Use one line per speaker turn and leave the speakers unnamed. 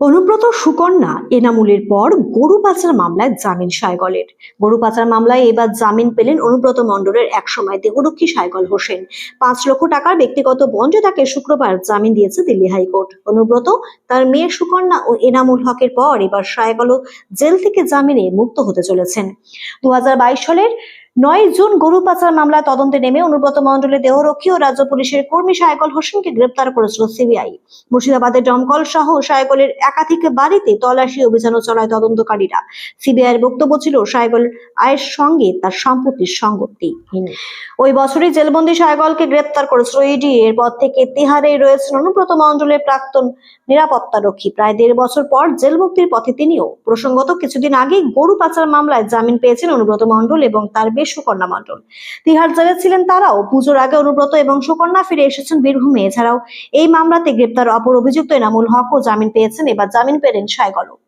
অনুব্রত সুকন্যা এনামুলের পর গরু পাচার মামলায় জামিন সাইগলের গরু পাচার মামলায় এবার জামিন পেলেন অনুব্রত মণ্ডলের একসময় দেহরক্ষী সাইগল হোসেন। পাঁচ লক্ষ টাকার ব্যক্তিগত বন্ডে তাকে শুক্রবার জামিন দিয়েছে দিল্লি হাইকোর্ট। অনুব্রত, তার মেয়ে সুকন্যা ও এনামুল হকের পর এবার সাইগলও জেল থেকে জামিনে মুক্ত হতে চলেছেন। দু হাজার বাইশ সালের নয় জুন গরু পাচার মামলায় তদন্তে নেমে অনুব্রত মণ্ডলের দেহরক্ষী ও রাজ্য পুলিশের কর্মী সাইকল হোসেনকে গ্রেপ্তার করেছিল সিবিআই। মুর্শিদাবাদের দমকল সহ সাইকলের একাধিক বাড়িতে তল্লাশি অভিযানও চালায় তদন্তকারীরা। সিবিআইয়ের বক্তব্য ছিল সাইকল আয়ের সঙ্গে তার সম্পত্তির সঙ্গতিহীন ওই বছরই জেলবন্দি সায়কলকে গ্রেপ্তার করেছিল ইডি এরপর থেকে তিহারে রয়েছেন অনুব্রত মণ্ডলের প্রাক্তন নিরাপত্তারক্ষী। প্রায় দেড় বছর পর জেল মুক্তির পথে তিনিও। প্রসঙ্গত কিছুদিন আগেই গরু পাচার মামলায় জামিন পেয়েছেন অনুব্রত মণ্ডল এবং তার বেশ সুকন্যা মণ্ডল। তিহার জেলে ছিলেন তারাও। পুজোর আগে অনুব্রত এবং সুকন্যা ফিরে এসেছেন বীরভূমে। এছাড়াও এই মামলাতে গ্রেপ্তার অপর অভিযুক্ত এনামুল হক ও জামিন পেয়েছেন এবার জামিন পেলেন সাইগলও